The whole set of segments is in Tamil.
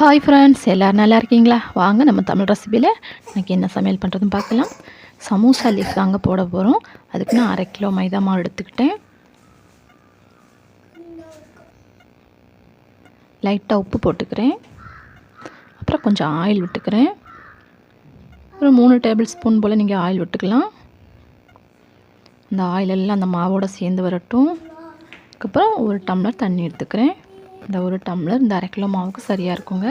ஹாய் ஃப்ரெண்ட்ஸ் எல்லோரும் நல்லா இருக்கீங்களா? வாங்க நம்ம தமிழ் ரெசிபியில் எனக்கு என்ன சமையல் பண்ணுறதுன்னு பார்க்கலாம். சமோசா லீஃப் தாங்க போட போகிறோம் அதுக்கு நான் அரை கிலோ மைதா மாவு எடுத்துக்கிட்டேன். லைட்டாக உப்பு போட்டுக்கிறேன். அப்புறம் கொஞ்சம் ஆயில் விட்டுக்கிறேன். ஒரு மூணு டேபிள் ஸ்பூன் போல் நீங்கள் ஆயில் விட்டுக்கலாம். அந்த ஆயில் எல்லாம் அந்த மாவோடு சேர்ந்து வரட்டும். அதுக்கப்புறம் ஒரு டம்ளர் தண்ணி எடுத்துக்கிறேன். இந்த ஒரு டம்ளர் இந்த அரை கிலோ மாவுக்கு சரியாக இருக்குங்க.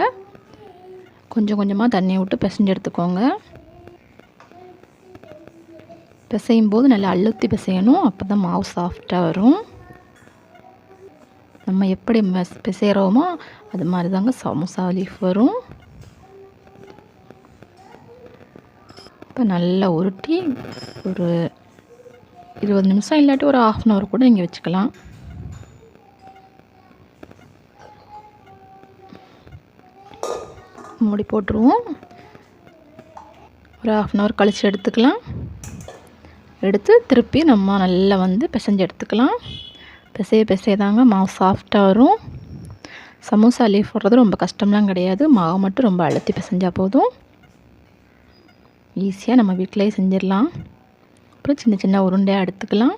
கொஞ்சம் கொஞ்சமாக தண்ணியை விட்டு பிசைஞ்சு எடுத்துக்கோங்க. பிசையும் போது நல்லா அழுத்தி பிசையணும். அப்போ தான் மாவு சாஃப்டாக வரும். நம்ம எப்படி மெஸ் பிசைகிறோமோ அது மாதிரி தாங்க சமோசா லீஃப் வரும். இப்போ நல்லா உருட்டி ஒரு இருபது நிமிஷம் இல்லாட்டி ஒரு ஆஃப் அன் ஹவர் கூட நீங்கள் வச்சுக்கலாம். மூடி போட்டுருவோம். ஒரு ஆஃப் அன் ஹவர் கழித்து எடுத்துக்கலாம். எடுத்து திருப்பி நம்ம நல்லா வந்து பிசைஞ்சு எடுத்துக்கலாம். பிசைய பிசைய தாங்க மாவு சாஃப்டாக வரும். சமோசா லீஃப் போடுறது ரொம்ப கஷ்டம்லாம் கிடையாது. மாவு மட்டும் ரொம்ப அழுத்தி பிசைஞ்சால் போதும். ஈஸியாக நம்ம வீட்டிலேயே செஞ்சிடலாம். அப்புறம் சின்ன சின்ன உருண்டையாக எடுத்துக்கலாம்.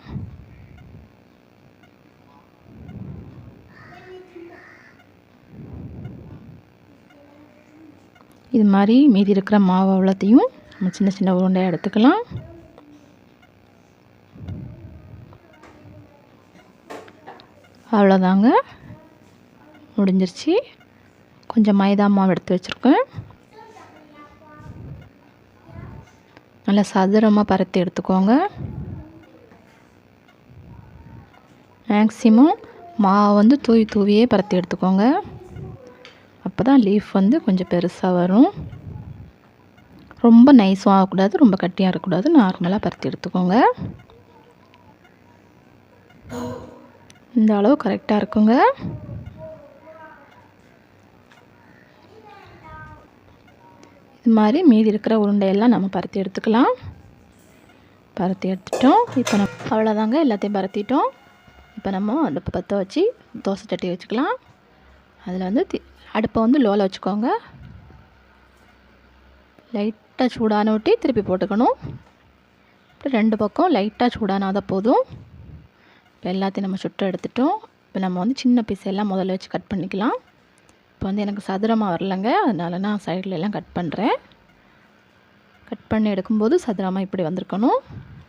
இது மாதிரி மீதி இருக்கிற மாவு அவ்வளோத்தையும் நம்ம சின்ன சின்ன உருண்டையாக எடுத்துக்கலாம். அவ்வளோதாங்க. முடிஞ்சிருச்சு. கொஞ்சம் மைதா மாவு எடுத்து வச்சுருக்கேன். நல்லா சதுரமாக பரத்தி எடுத்துக்கோங்க. மேக்ஸிமம் மாவை வந்து தூவி தூவியே பரத்தி எடுத்துக்கோங்க. அப்போ தான் லீஃப் வந்து கொஞ்சம் பெருசாக வரும். ரொம்ப நைஸும் ஆகக்கூடாது ரொம்ப கட்டியாக இருக்கக்கூடாது. நார்மலாக பருத்தி எடுத்துக்கோங்க. இந்த அளவு கரெக்டாக இருக்குங்க. இது மாதிரி மீதி இருக்கிற உருண்டையெல்லாம் நம்ம பருத்தி எடுத்துக்கலாம். பருத்தி எடுத்துட்டோம். இப்போ நம்ம அவ்வளோதாங்க எல்லாத்தையும் பருத்திட்டோம். இப்போ நம்ம அடுப்பு பற்ற வச்சு தோசை சட்டி வச்சுக்கலாம். அதில் வந்து அடுப்பை வந்து லோவில் வச்சுக்கோங்க. லைட்டாக சூடான ஊட்டி திருப்பி போட்டுக்கணும். ரெண்டு பக்கம் லைட்டாக சூடானாதான் போதும். இப்போ எல்லாத்தையும் நம்ம சுட்டு எடுத்துட்டோம். இப்போ நம்ம வந்து சின்ன பீஸ் எல்லாம் முதல்ல வச்சு கட் பண்ணிக்கலாம். இப்போ வந்து எனக்கு சதுரமாக வரலங்க. அதனால நான் சைடில் எல்லாம் கட் பண்ணுறேன் கட் பண்ணி எடுக்கும்போது சதுரமாக இப்படி வந்திருக்கணும்.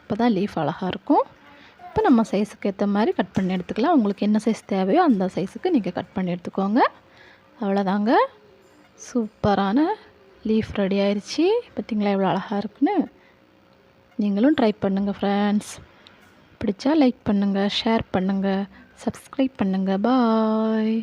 இப்போ தான் லீஃப் அழகாக இருக்கும். இப்போ நம்ம சைஸுக்கு ஏற்ற மாதிரி கட் பண்ணி எடுத்துக்கலாம். உங்களுக்கு என்ன சைஸ் தேவையோ அந்த சைஸுக்கு நீங்கள் கட் பண்ணி எடுத்துக்கோங்க. அவ்வளோதாங்க. சூப்பரான லீஃப் ரெடி ஆயிடுச்சு பார்த்திங்களா எவ்வளோ அழகாக இருக்குன்னு? நீங்களும் ட்ரை பண்ணுங்கள் ஃப்ரெண்ட்ஸ் பிடிச்சா லைக் பண்ணுங்கள் ஷேர் பண்ணுங்கள் சப்ஸ்கிரைப் பண்ணுங்கள் பாய்